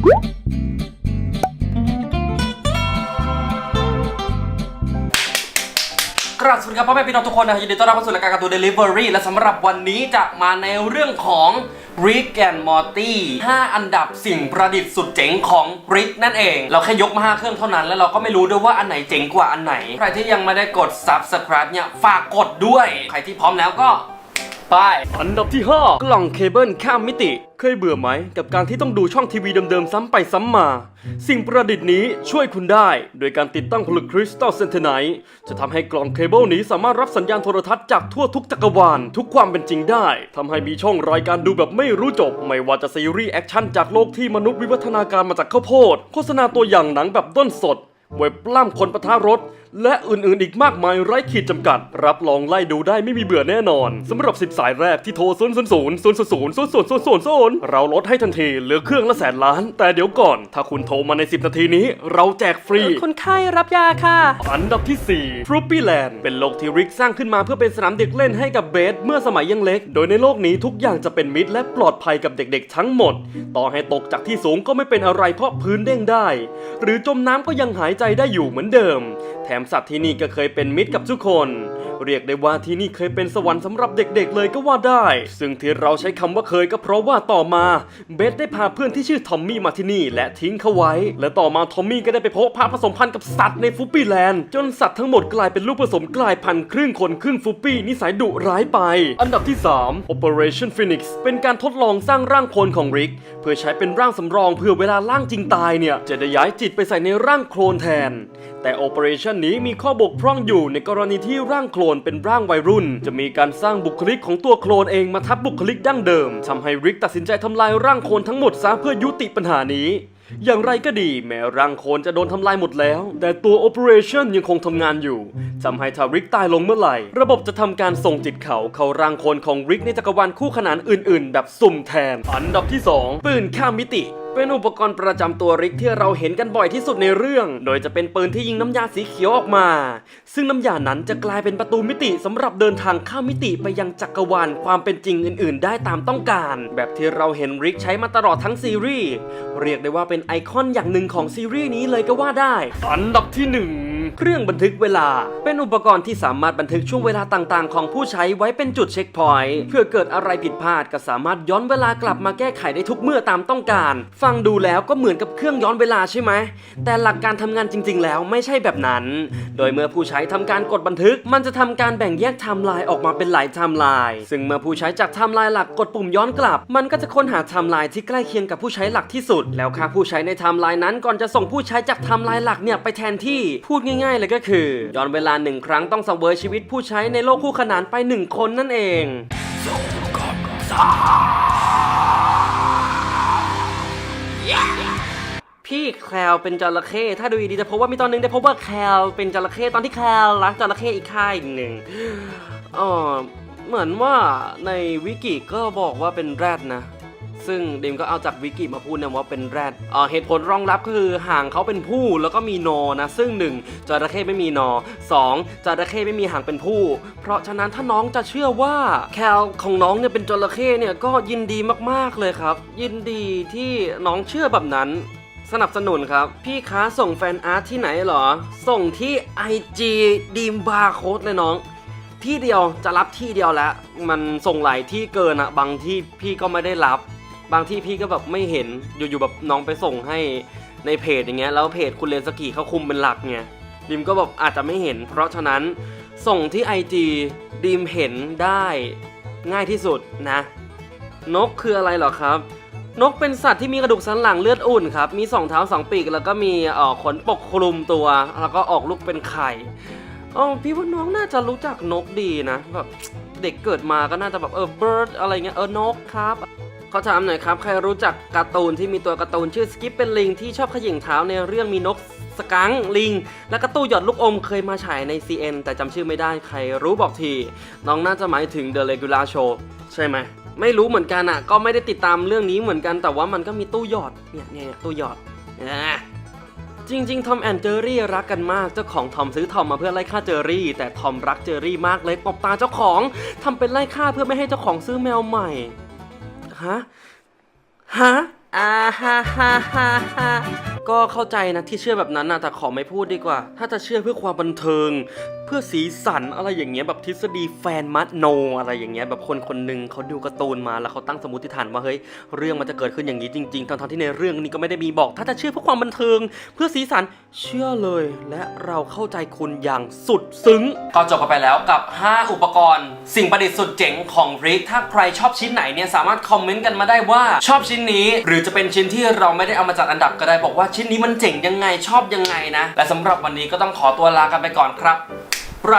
กราบสวัสดีครับพ่อแม่พี่น้องทุกคนนะยินดีต้อนรับเข้าสู่รายการการ์ตูน Delivery และสำหรับวันนี้จะมาในเรื่องของ Rick and Morty 5 อันดับสิ่งประดิษฐ์สุดเจ๋งของ Rick นั่นเอง เราแค่ยกมา5เครื่องเท่านั้น แล้วเราก็ไม่รู้ด้วยว่าอันไหนเจ๋งกว่าอันไหน ใครที่ยังไม่ได้กด Subscribe เนี่ยฝากกดด้วย ใครที่พร้อมแล้วก็ ไป อันดับที่ 5 กล่องเคเบิลข้ามมิติ เคยเบื่อไหม กับการที่ต้องดูช่องทีวีเดิมๆ ซ้ำไปซ้ำมา สิ่งประดิษฐ์นี้ช่วยคุณได้ โดยการติดตั้งผลึกคริสตัลเซนเทไนจะทำให้กล่องเคเบิลนี้สามารถรับสัญญาณโทรทัศน์จากทั่วทุกจักรวาลทุกความเป็นจริงได้ทำให้มีช่องรายการดูแบบไม่รู้จบ ไม่ว่าจะซีรีส์แอคชั่นจากโลกที่มนุษย์วิวัฒนาการมาจากข้าวโพด โฆษณาตัวอย่างหนังแบบต้นสดเว็บปล้ำคนปะทะรถ และอื่นๆอีกมากมายไร้ขีดจำกัด รับรองไล่ดูได้ไม่มีเบื่อแน่นอนสำหรับ 10 สายแรกที่โทร 0 0 0 0 0 0 0 0 0 0 เราลดให้ทันทีเหลือเครื่องละแสนล้าน แต่เดี๋ยวก่อน ถ้าคุณโทรมาใน 10 นาทีนี้ เราแจกฟรี คนไข้รับยาค่ะ อันดับที่ 4 f r u p y Land เป็นโลกที่ริกสร้างขึ้นมาเพื่อเป็นสนามเด็กเล่นให้กับเบสเมื่อสมัยยังเล็ก โดยในโลกนี้ทุกอย่างจะเป็นมิตรและปลอดภัยกับเด็กๆ ทั้งหมด ต่อให้ตกจากที่สูงก็ไม่เป็นอะไรเพราะพื้นเด้งได้ หรือจมน้ำก็ยังหายใจได้อยู่เหมือนเดิม ถมสัตว์ที่นี่ก็เคยเป็นมิตรกับทุกคน เรียกได้ว่าที่นี่เคยเป็นสวรรค์สำหรับเด็กๆเลยก็ว่าได้ ซึ่งที่เราใช้คำว่าเคยก็เพราะว่าต่อมา เบสได้พาเพื่อนที่ชื่อทอมมี่มาที่นี่และทิ้งเขาไว้ และต่อมาทอมมี่ก็ได้ไปพบพาผสมพันธุ์กับสัตว์ในฟุปปี้แลนด์จนสัตว์ทั้งหมดกลายเป็นลูกผสมกลายพันธุ์ครึ่งคนครึ่งฟุปปี้นิสัยดุร้ายไป อันดับที่ 3 Operation Phoenix เป็นการทดลองสร้างร่างโคลนของริก เพื่อใช้เป็นร่างสำรองเพื่อเวลาร่างจริงตายเนี่ยจะได้ย้ายจิตไปใส่ในร่างโคลนแทน แต่ Operation นี้มีข้อบกพร่องอยู่ในกรณีที่ร่างโคลนเป็นร่างวัยรุ่น จะมีการสร้างบุคลิกของตัวโคลนเองมาทับบุคลิกดั้งเดิมทำให้ริกตัดสินใจทำลายร่างโคลนทั้งหมดซะเพื่อยุติปัญหานี้อย่างไรก็ดีแม้ร่างโคลนจะโดนทำลายหมดแล้ว แต่ตัว Operation ยังคงทำงานอยู่ทำให้ถ้าริกตายลงเมื่อไหร่ ระบบจะทำการส่งจิตเขาเข้าร่างโคลนของริกในจักรวาลคู่ขนานอื่นๆ แบบสุ่มแทน อันดับที่ 2 ปืนข้ามมิติ เป็นอุปกรณ์ประจำตัวริกที่เราเห็นกันบ่อยที่สุดในเรื่อง โดยจะเป็นปืนที่ยิงน้ำยาสีเขียวออกมา ซึ่งน้ำยานั้นจะกลายเป็นประตูมิติสำหรับเดินทางข้ามมิติไปยังจักรวาลความเป็นจริงอื่น ๆ ได้ตามต้องการ แบบที่เราเห็นริกใช้มาตลอดทั้งซีรีส์ เรียกได้ว่าเป็นไอคอนอย่างหนึ่งของซีรีส์นี้เลยก็ว่าได้ อันดับที่หนึ่ง เครื่องบันทึกเวลา เป็นอุปกรณ์ที่สามารถบันทึกช่วงเวลาต่างๆ ของผู้ใช้ไว้เป็นจุดเช็คพอยต์เพื่อเกิดอะไรผิดพลาดก็สามารถย้อนเวลากลับมาแก้ไขได้ทุกเมื่อตามต้องการ ฟังดูแล้วก็เหมือนกับเครื่องย้อนเวลาใช่ไหม แต่หลักการทำงานจริง ๆ แล้วไม่ใช่แบบนั้น โดยเมื่อผู้ใช้ทำการกดบันทึก มันจะทำการแบ่งแยกไทม์ไลน์ออกมาเป็นหลายไทม์ไลน์ซึ่งเมื่อผู้ใช้จากไทม์ไลน์หลักกดปุ่มย้อนกลับ มันก็จะค้นหาไทม์ไลน์ที่ใกล้เคียงกับผู้ใช้หลักที่สุด แล้วค่าผู้ใช้ในไทม์ไลน์นั้นก่อนจะส่งผู้ใช้จากไทม์ไลน์หลักเนี่ยไปแทนที่พูดง่ายๆเลยก็คือ ย้อนเวลาหนึ่งครั้งต้องสังเวยชีวิตผู้ใช้ในโลกคู่ขนานไปหนึ่งคนนั่นเองพี่แคลเป็นจระเข้ถ้าดูดีจะพบว่ามีตอนหนึงได้พบว่าแคลเป็นจระเข้ตอนที่แคลรักจระเข้อีกค่ายหนึ่งเออเหมือนว่าในวิกิก็บอกว่าเป็นแรดนะ ซึ่งเดมก็เอาจากวิกิมาพูดนะว่าเป็นแรดเหตุผลรองรับก็คือหางเขาเป็นผู้แล้วก็มีนอนะ ซึ่งหนึ่งจระเข้ไม่มีนอสองจระเข้ไม่มีหางเป็นผู้ เพราะฉะนั้นถ้าน้องจะเชื่อว่าแคลของน้องเนี่ยเป็นจระเข้เนี่ยก็ยินดีมากๆเลยครับ ยินดีที่น้องเชื่อแบบนั้นสนับสนุนครับ พี่ค้าส่งแฟนอาร์ตที่ไหนเหรอ ส่งที่ IG ดีมบาร์โค้ดเลยน้อง ที่เดียวจะรับที่เดียวแล้ว มันส่งหลายที่เกินอะบางที่พี่ก็ไม่ได้รับ บางที่พี่ก็แบบไม่เห็นอยู่ๆแบบน้องไปส่งให้ในเพจอย่างเงี้ยแล้วเพจคุณเลนสกีเขาคุมเป็นหลักไงดิมก็แบบอาจจะไม่เห็น เพราะฉะนั้นส่งที่ IG ดิมเห็นได้ง่ายที่สุดนะ นกคืออะไรหรอครับ นกเป็นสัตว์ที่มีกระดูกสันหลังเลือดอุ่นครับ มีสองเท้าสองปีกแล้วก็มีออขนปกคลุมตัว แล้วก็ออกลูกเป็นไข่อ๋อพี่ว่าน้องน่าจะรู้จักนกดีนะแบบเด็กเกิดมาก็น่าจะแบบเออ bird อะไรเงี้ยเออนกครับ เขาถามหน่อยครับ ใครรู้จักการ์ตูนที่มีตัวการ์ตูนชื่อสกิปเป็นลิงที่ชอบขย่งเท้าในเรื่องมีนกสกังค์ลิง และกระตู้หยอดลูกอมเคยมาฉายใน CN แต่จำชื่อไม่ได้ใครรู้บอกที น้องน่าจะหมายถึง The Regular Show ใช่ไหม ไม่รู้เหมือนกันอะ ก็ไม่ได้ติดตามเรื่องนี้เหมือนกันแต่ว่ามันก็มีตู้หยอดเนี่ยเนี่ยตู้หยอดอ่าจริงๆ ทอมแอนเจอรี่รักกันมาก เจ้าของทอมซื้อทอมมาเพื่อไล่ฆ่าเจอรี่ แต่ทอมรักเจอรี่มากเลยตบตาเจ้าของทำเป็นไล่ฆ่าเพื่อไม่ให้เจ้าของซื้อแมวใหม่ ฮะฮะอ่าฮ่าฮ่าฮ่าฮ่าก็เข้าใจนะที่เชื่อแบบนั้นนะแต่ขอไม่พูดดีกว่า ถ้าจะเชื่อเพื่อความบันเทิง เพื่อสีสันอะไรอย่างเงี้ยแบบทฤษฎีแฟนมัดโน อะไรอย่างเงี้ยแบบคนคนหนึ่งเขาดูการ์ตูนมาแล้วเขาตั้งสมมติฐานว่าเฮ้ยเรื่องมันจะเกิดขึ้นอย่างนี้จริงๆทั้งๆที่ในเรื่องนี้ก็ไม่ได้มีบอก ถ้าจะเชื่อเพื่อความบันเทิง เพื่อสีสันเชื่อเลย และเราเข้าใจคุณอย่างสุดซึ้ง ก็จบกันไปแล้วกับ 5 อุปกรณ์ สิ่งประดิษฐ์สุดเจ๋งของริกถ้าใครชอบชิ้นไหนเนี่ยสามารถคอมเมนต์กันมาได้ว่าชอบชิ้นนี้ หรือจะเป็นชิ้นที่เราไม่ได้เอามาจัดอันดับก็ได้บอกว่าชิ้นนี้มันเจ๋งยังไงชอบยังไงนะ และสำหรับวันนี้ก็ต้องขอตัวลากันไปก่อนครับ ไร